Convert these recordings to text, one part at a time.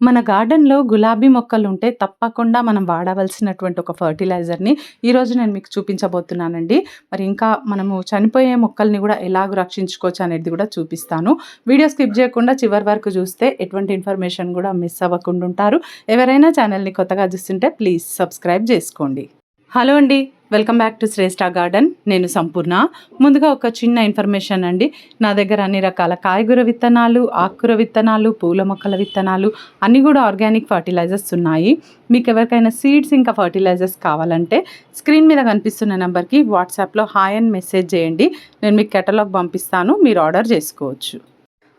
మన గార్డెన్‌లో గులాబీ మొక్కలుంటే తప్పకుండా మనం వాడవలసినటువంటి ఒక ఫర్టిలైజర్‌ని ఈరోజు నేను మీకు చూపించబోతున్నానండి. మరి ఇంకా మనము చనిపోయే మొక్కల్ని కూడా ఎలాగ రక్షించుకోవచ్చు అనేది కూడా చూపిస్తాను. వీడియో స్కిప్ చేయకుండా చివరి వరకు చూస్తే ఎటువంటి ఇన్ఫర్మేషన్ కూడా మిస్ అవ్వకుండా ఉంటారు. ఎవరైనా ఛానల్‌ని కొత్తగా చూస్తుంటే ప్లీజ్ సబ్స్క్రైబ్ చేసుకోండి. హలో అండి. Welcome back to Shreshtha garden. నేను సంపూర్ణ. ముందుగా ఒక చిన్న ఇన్ఫర్మేషన్ అండి. నా దగ్గర అన్ని రకాల కాయగూర విత్తనాలు, ఆకుకూర విత్తనాలు, పూల మొక్కల విత్తనాలు అన్నీ కూడా ఆర్గానిక్ ఫర్టిలైజర్స్ ఉన్నాయి. మీకు ఎవరికైనా సీడ్స్ ఇంకా ఫర్టిలైజర్స్ కావాలంటే స్క్రీన్ మీద కనిపిస్తున్న నెంబర్‌కి వాట్సాప్‌లో హాయ్ అని మెసేజ్ చేయండి. నేను మీకు కెటలాగ్ పంపిస్తాను. మీరు ఆర్డర్ చేసుకోవచ్చు.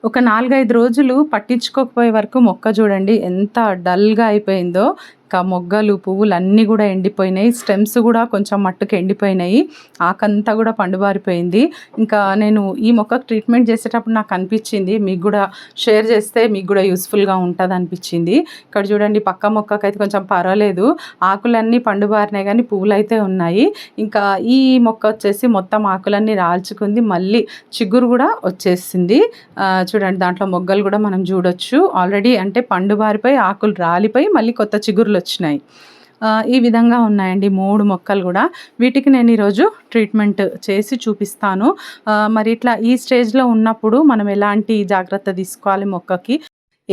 ఒక 4, 5 రోజులు పట్టించుకోకపోయే వరకు మొక్క చూడండి ఎంత డల్‌గా అయిపోయిందో. ఇంకా మొగ్గలు, పువ్వులు అన్నీ కూడా ఎండిపోయినాయి. స్టెమ్స్ కూడా కొంచెం మట్టుకు ఎండిపోయినాయి. ఆకంతా కూడా పండుబారిపోయింది. ఇంకా నేను ఈ మొక్కకు ట్రీట్మెంట్ చేసేటప్పుడు నాకు అనిపించింది మీకు కూడా షేర్ చేస్తే మీకు కూడా యూస్ఫుల్గా ఉంటుంది అనిపించింది ఇక్కడ చూడండి పక్క మొక్కకైతే కొంచెం పర్వాలేదు. ఆకులన్నీ పండుబారినాయి గానీ పువ్వులైతే ఉన్నాయి. ఇంకా ఈ మొక్క వచ్చేసి మొత్తం ఆకులన్నీ రాల్చుకుంది. మళ్ళీ చిగురు కూడా వచ్చేసింది. చూడండి దాంట్లో మొగ్గలు కూడా మనం చూడొచ్చు. ఆల్రెడీ అంటే పండుబారిపోయి ఆకులు రాలిపోయి మళ్ళీ కొత్త చిగురులు వచ్చినాయి. ఈ విధంగా ఉన్నాయండి మూడు మొక్కలు కూడా. వీటికి నేను ఈరోజు ట్రీట్మెంట్ చేసి చూపిస్తాను. మరి ఇట్లా ఈ స్టేజ్‌లో ఉన్నప్పుడు మనం ఎలాంటి జాగ్రత్త తీసుకోవాలి మొక్కకి,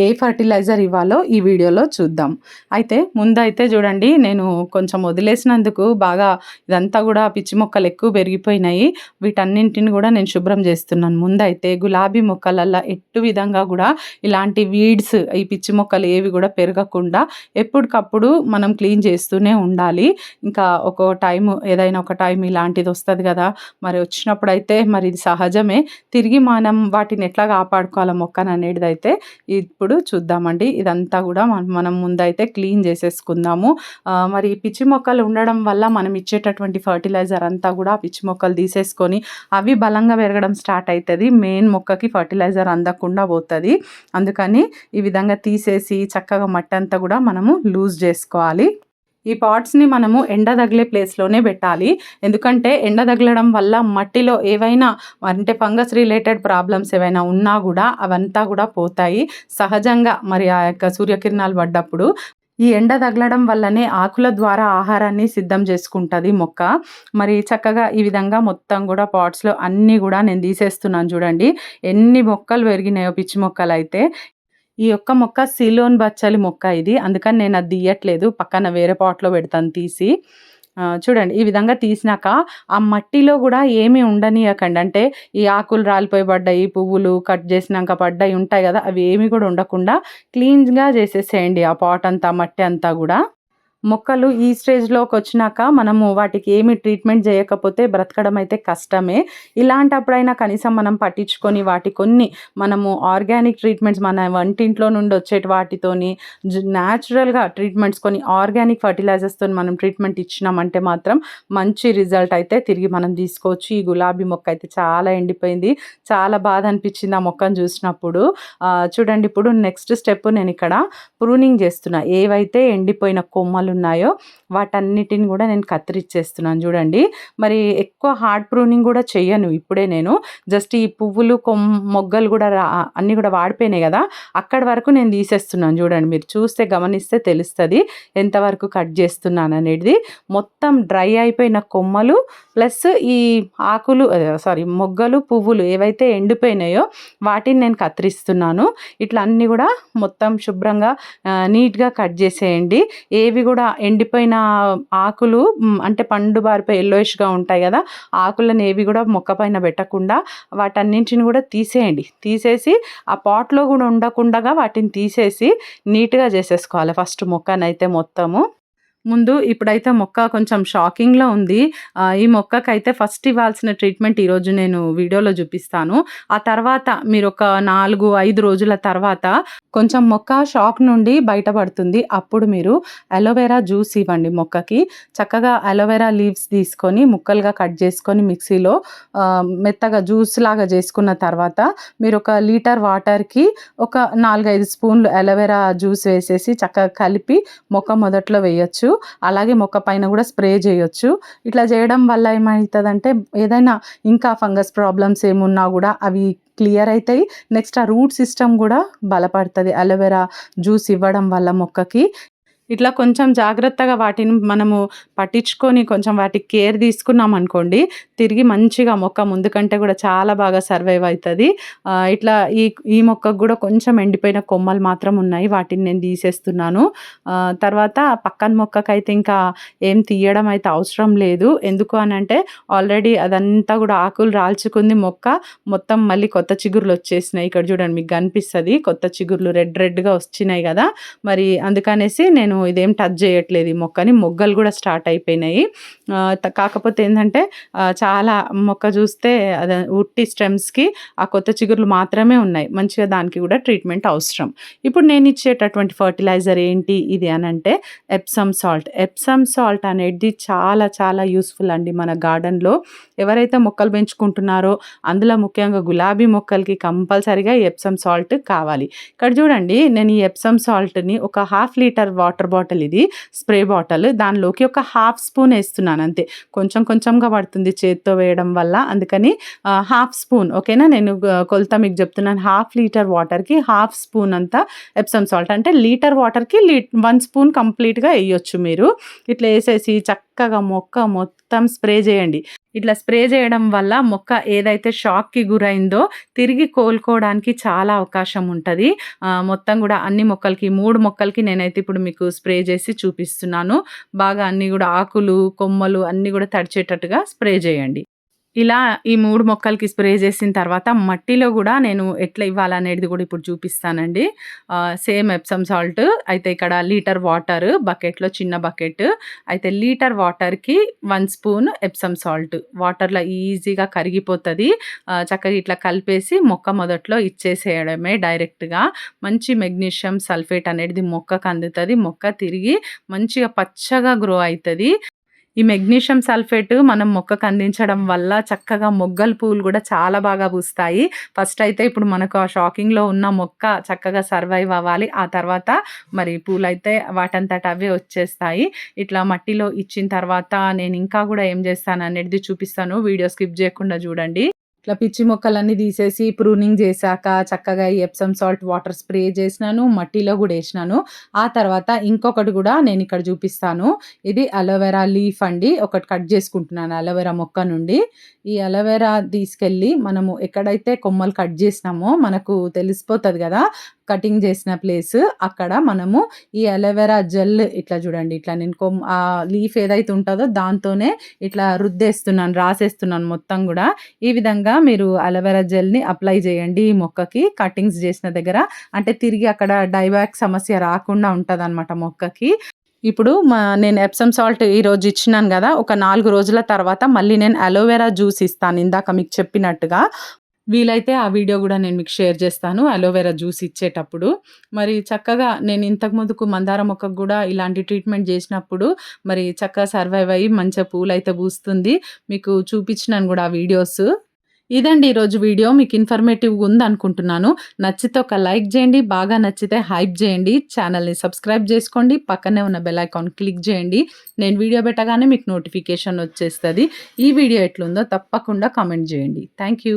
ఏ ఫర్టిలైజర్ ఇవ్వాలో ఈ వీడియోలో చూద్దాం. అయితే ముందైతే చూడండి నేను కొంచెం వదిలేసినందుకు బాగా ఇదంతా కూడా పిచ్చి మొక్కలు ఎక్కువ పెరిగిపోయినాయి. వీటన్నింటిని కూడా నేను శుభ్రం చేస్తున్నాను. ముందైతే గులాబీ మొక్కలల్లో ఎట్టు విధంగా కూడా ఇలాంటి వీడ్స్ ఈ పిచ్చి మొక్కలు ఏవి కూడా పెరగకుండా ఎప్పటికప్పుడు మనం క్లీన్ చేస్తూనే ఉండాలి. ఇంకా ఒక టైం ఏదైనా ఒక టైం ఇలాంటిది వస్తుంది కదా మరి వచ్చినప్పుడు అయితే మరి ఇది సహజమే. తిరిగి మనం వాటిని ఎట్లా కాపాడుకోవాలి మొక్కను అనేది అయితే ఇప్పుడు ఇప్పుడు చూద్దామండి. ఇదంతా కూడా మనం ముందైతే క్లీన్ చేసేసుకుందాము. మరి పిచ్చి మొక్కలు ఉండడం వల్ల మనం ఇచ్చేటటువంటి ఫర్టిలైజర్ అంతా కూడా పిచ్చి మొక్కలు తీసేసుకొని అవి బలంగా పెరగడం స్టార్ట్ అవుతుంది మెయిన్ మొక్కకి ఫర్టిలైజర్ అందకుండా పోతుంది అందుకని ఈ విధంగా తీసేసి చక్కగా మట్టంతా కూడా మనము లూజ్ చేసుకోవాలి ఈ పాట్స్‌ని మనము ఎండ తగిలే ప్లేస్‌లోనే పెట్టాలి. ఎందుకంటే ఎండ తగలడం వల్ల మట్టిలో ఏవైనా అంటే ఫంగస్ రిలేటెడ్ ప్రాబ్లమ్స్ ఏవైనా ఉన్నా కూడా అవంతా కూడా పోతాయి. సహజంగా మరి ఆ యొక్క సూర్యకిరణాలు పడ్డప్పుడు. ఈ ఎండ తగలడం వల్లనే ఆకుల ద్వారా ఆహారాన్ని సిద్ధం చేసుకుంటుంది మొక్క. మరి చక్కగా ఈ విధంగా మొత్తం కూడా పాట్స్‌లో అన్నీ కూడా నేను తీసేస్తున్నాను చూడండి. ఎన్ని మొక్కలు పెరిగినాయో పిచ్చి మొక్కలు అయితే ఈ యొక్క మొక్క సిలోన్ బచ్చలి మొక్క ఇది. అందుకని నేను అది తీయట్లేదు. పక్కన వేరే పాట్‌లో పెడతాను తీసి. చూడండి ఈ విధంగా తీసినాక ఆ మట్టిలో కూడా ఏమీ ఉండనీయకండి. అంటే ఈ ఆకులు రాలిపోయి పడ్డాయి, పువ్వులు కట్ చేసినాక పడ్డాయి ఉంటాయి కదా అవి ఏమి కూడా ఉండకుండా క్లీన్‌గా చేసేసేయండి ఆ పాట్ అంతా మట్టి అంతా కూడా మొక్కలు ఈ స్టేజ్లోకి వచ్చినాక మనము వాటికి ఏమి ట్రీట్మెంట్ చేయకపోతే బ్రతకడం అయితే కష్టమే. ఇలాంటప్పుడైనా కనీసం మనం పట్టించుకొని వాటి కొన్ని మనము ఆర్గానిక్ ట్రీట్మెంట్స్ మన వంటింట్లో నుండి వచ్చేటి వాటితోని న్యాచురల్‌గా ట్రీట్మెంట్స్ కొన్ని ఆర్గానిక్ ఫర్టిలైజర్స్తో మనం ట్రీట్మెంట్ ఇచ్చినామంటే మాత్రం మంచి రిజల్ట్ అయితే తిరిగి మనం తీసుకోవచ్చు. ఈ గులాబీ మొక్క అయితే చాలా ఎండిపోయింది. చాలా బాధ అనిపించింది ఆ మొక్కను చూసినప్పుడు. చూడండి ఇప్పుడు నెక్స్ట్ స్టెప్ నేను ఇక్కడ ప్రూనింగ్ చేస్తున్నా. ఏవైతే ఎండిపోయిన కొమ్మలు ఉన్నాయో వాటన్నిటిని కూడా నేను కత్తిరిచ్చేస్తున్నాను చూడండి. మరి ఎక్కువ హార్డ్ ప్రూనింగ్ కూడా చెయ్యను ఇప్పుడే నేను. జస్ట్ ఈ పువ్వులు, కొమ్ మొగ్గలు కూడా అన్నీ కూడా వాడిపోయినాయి కదా అక్కడి వరకు నేను తీసేస్తున్నాను చూడండి. మీరు చూస్తే గమనిస్తే తెలుస్తుంది ఎంతవరకు కట్ చేస్తున్నాను అనేది మొత్తం డ్రై అయిపోయిన కొమ్మలు ప్లస్ ఈ ఆకులు సారీ మొగ్గలు, పువ్వులు ఏవైతే ఎండిపోయినాయో వాటిని నేను కత్తిరిస్తున్నాను. ఇట్లా అన్నీ కూడా మొత్తం శుభ్రంగా నీట్‌గా కట్ చేసేయండి. ఏవి కూడా కూడా ఎండిపోయిన ఆకులు అంటే పండు బారిపై ఎల్లోయిష్గా ఉంటాయి కదా ఆకులను ఏవి కూడా మొక్క పైన పెట్టకుండా వాటన్నింటిని కూడా తీసేయండి. తీసేసి ఆ పాట్‌లో కూడా ఉండకుండగా వాటిని తీసేసి నీట్‌గా చేసేసుకోవాలి ఫస్ట్ మొక్కనైతే మొత్తము. ముందు ఇప్పుడైతే మొక్క కొంచెం షాకింగ్‌లో ఉంది. ఈ మొక్కకైతే ఫస్ట్ ఇవ్వాల్సిన ట్రీట్మెంట్ ఈరోజు నేను వీడియోలో చూపిస్తాను. ఆ తర్వాత మీరు ఒక నాలుగు ఐదు రోజుల తర్వాత కొంచెం మొక్క షాక్ నుండి బయటపడుతుంది. అప్పుడు మీరు అలోవెరా జ్యూస్ ఇవ్వండి మొక్కకి. చక్కగా అలోవెరా లీవ్స్ తీసుకొని ముక్కలుగా కట్ చేసుకొని మిక్సీలో మెత్తగా జ్యూస్ లాగా చేసుకున్న తర్వాత మీరు ఒక లీటర్ వాటర్‌కి ఒక 4, 5 స్పూన్లు అలోవెరా జ్యూస్ వేసేసి చక్కగా కలిపి మొక్క మొదట్లో వేయొచ్చు. అలాగే మొక్క పైన కూడా స్ప్రే చేయొచ్చు. ఇట్లా చేయడం వల్ల ఏమవుతుందంటే ఏదైనా ఇంకా ఫంగస్ ప్రాబ్లమ్స్ ఏమున్నా కూడా అవి క్లియర్ అవుతాయి నెక్స్ట్ ఆ రూట్ సిస్టమ్ కూడా బలపడుతుంది. అలోవెరా జ్యూస్ ఇవ్వడం వల్ల మొక్కకి. ఇట్లా కొంచెం జాగ్రత్తగా వాటిని మనము పట్టించుకొని కొంచెం వాటికి కేర్ తీసుకున్నాం అనుకోండి తిరిగి మంచిగా మొక్క ముందు కంటే కూడా చాలా బాగా సర్వైవ్ అవుతుంది. ఇట్లా ఈ ఈ మొక్కకు కూడా కొంచెం ఎండిపోయిన కొమ్మలు మాత్రం ఉన్నాయి వాటిని నేను తీసేస్తున్నాను. తర్వాత పక్కన మొక్కకైతే ఇంకా ఏం తీయడం అయితే అవసరం లేదు. ఎందుకు అని అంటే ఆల్రెడీ అదంతా కూడా ఆకులు రాల్చుకుంది మొక్క మొత్తం మళ్ళీ కొత్త చిగుర్లు వచ్చేసినాయి. ఇక్కడ చూడండి మీకు కనిపిస్తుంది కొత్త చిగుర్లు రెడ్ రెడ్గా వచ్చినాయి కదా. మరి అందుకనేసి నేను ఇదేం టచ్ చేయట్లేదు. ఈ మొక్కని మొగ్గలు కూడా స్టార్ట్ అయిపోయినాయి. కాకపోతే ఏంటంటే చాలా మొక్క చూస్తే అదే ఉట్టి స్టెమ్స్కి ఆ కొత్త చిగుర్లు మాత్రమే ఉన్నాయి. మంచిగా దానికి కూడా ట్రీట్మెంట్ అవసరం. ఇప్పుడు నేను ఇచ్చేటటువంటి ఫర్టిలైజర్ ఏంటి? ఇది అని అంటే ఎప్సమ్ సాల్ట్ ఎప్సమ్ సాల్ట్ అనేది చాలా చాలా యూస్ఫుల్ అండి మన గార్డెన్లో ఎవరైతే మొక్కలు పెంచుకుంటున్నారో అందులో ముఖ్యంగా గులాబీ మొక్కలకి కంపల్సరీగా ఎప్సమ్ సాల్ట్ కావాలి. ఇక్కడ చూడండి నేను ఈ ఎప్సమ్ సాల్ట్ని ఒక హాఫ్ లీటర్ వాటర్ బాటిల్ ఇది స్ప్రే బాటిల్. దానిలోకి ఒక హాఫ్ స్పూన్ వేస్తున్నాను అంతే. కొంచెం కొంచెంగా పడుతుంది చేత్తో వేయడం వల్ల. అందుకని హాఫ్ స్పూన్ ఓకేనా? నేను కొలత మీకు చెప్తున్నాను. హాఫ్ లీటర్ వాటర్కి హాఫ్ స్పూన్ అంతా ఎప్సమ్ సాల్ట్ అంటే లీటర్ వాటర్కి లీ వన్ స్పూన్ కంప్లీట్గా వేయొచ్చు మీరు. ఇట్లా వేసేసి చక్కగా మొక్క మొత్తం స్ప్రే చేయండి. ఇట్లా స్ప్రే చేయడం వల్ల మొక్క ఏదైతే షాక్కి గురైందో తిరిగి కోలుకోవడానికి చాలా అవకాశం ఉంటుంది. మొత్తం కూడా అన్ని మొక్కలకి మూడు మొక్కలకి నేనైతే ఇప్పుడు మీకు స్ప్రే చేసి చూపిస్తున్నాను. బాగా అన్ని కూడా ఆకులు కొమ్మలు అన్నీ కూడా తడిచేటట్టుగా స్ప్రే చేయండి. ఇలా ఈ మూడు మొక్కలకి స్ప్రే చేసిన తర్వాత మట్టిలో కూడా నేను ఎట్లా ఇవ్వాలనేది కూడా ఇప్పుడు చూపిస్తానండి. సేమ్ ఎప్సమ్ సాల్ట్ అయితే ఇక్కడ లీటర్ వాటర్ బకెట్లో చిన్న బకెట్ అయితే లీటర్ వాటర్కి వన్ స్పూన్ ఎప్సమ్ సాల్ట్. వాటర్లో ఈజీగా కరిగిపోతుంది. చక్కగా ఇట్లా కలిపేసి మొక్క మొదట్లో ఇచ్చేసేయడమే డైరెక్ట్గా. మంచి మెగ్నీషియం సల్ఫేట్ అనేది మొక్కకు అందుతుంది. మొక్క తిరిగి మంచిగా పచ్చగా గ్రో అవుతుంది. ఈ మెగ్నీషియం సల్ఫేట్ మనం మొక్కకు అందించడం వల్ల చక్కగా మొగ్గల పువ్వులు కూడా చాలా బాగా పూస్తాయి. ఫస్ట్ అయితే ఇప్పుడు మనకు ఆ షాకింగ్లో ఉన్న మొక్క చక్కగా సర్వైవ్ అవ్వాలి. ఆ తర్వాత మరి పూలు అయితే వాటంతట అవే వచ్చేస్తాయి. ఇట్లా మట్టిలో ఇచ్చిన తర్వాత నేను ఇంకా కూడా ఏం చేస్తాను అనేది చూపిస్తాను. వీడియో స్కిప్ చేయకుండా చూడండి. ఇట్లా పిచ్చి మొక్కలన్నీ తీసేసి ప్రూనింగ్ చేశాక చక్కగా ఈ ఎప్సమ్ సాల్ట్ వాటర్ స్ప్రే చేసినాను మట్టిలో కూడా వేసినాను. ఆ తర్వాత ఇంకొకటి కూడా నేను ఇక్కడ చూపిస్తాను. ఇది అలోవెరా లీఫ్ అండి. ఒకటి కట్ చేసుకుంటున్నాను అలోవెరా మొక్క నుండి. ఈ అలోవెరా తీసుకెళ్ళి మనము ఎక్కడైతే కొమ్మలు కట్ చేసినామో మనకు తెలిసిపోతుంది కదా కటింగ్ చేసిన ప్లేస్. అక్కడ మనము ఈ అలోవెరా జెల్ ఇట్లా చూడండి ఇట్లా నేను కొమ్ ఆ లీఫ్ ఏదైతే ఉంటుందో దాంతోనే ఇట్లా రుద్దేస్తున్నాను రాసేస్తున్నాను మొత్తం కూడా. ఈ విధంగా మీరు అలోవెరా జెల్ని అప్లై చేయండి ఈ మొక్కకి. కటింగ్స్ చేసిన దగ్గర అంటే తిరిగి అక్కడ డైబ్యాక్ సమస్య రాకుండా ఉంటుంది మొక్కకి. ఇప్పుడు మా నేను ఎప్సమ్ సాల్ట్ ఈరోజు ఇచ్చినాను కదా ఒక నాలుగు రోజుల తర్వాత మళ్ళీ నేను అలోవెరా జ్యూస్ ఇస్తాను ఇందాక మీకు చెప్పినట్టుగా. వీలైతే ఆ వీడియో కూడా నేను మీకు షేర్ చేస్తాను అలోవెరా జ్యూస్ ఇచ్చేటప్పుడు. మరి చక్కగా నేను ఇంతకు ముందుకు మందార మొక్కకు కూడా ఇలాంటి ట్రీట్మెంట్ చేసినప్పుడు మరి చక్కగా సర్వైవ్ అయ్యి మంచిగా పూలు అయితే పూస్తుంది. మీకు చూపించినాను కూడా ఆ వీడియోస్. ఇదండి ఈరోజు వీడియో. మీకు ఇన్ఫర్మేటివ్గా ఉంది అనుకుంటున్నాను నచ్చితే ఒక లైక్ చేయండి బాగా నచ్చితే హైప్ చేయండి. ఛానల్ని సబ్స్క్రైబ్ చేసుకోండి పక్కనే ఉన్న బెల్ ఐకాన్ క్లిక్ చేయండి. నేను వీడియో పెట్టగానే మీకు నోటిఫికేషన్ వచ్చేస్తుంది. ఈ వీడియో ఎట్లుందో తప్పకుండా కామెంట్ చేయండి. Thank you.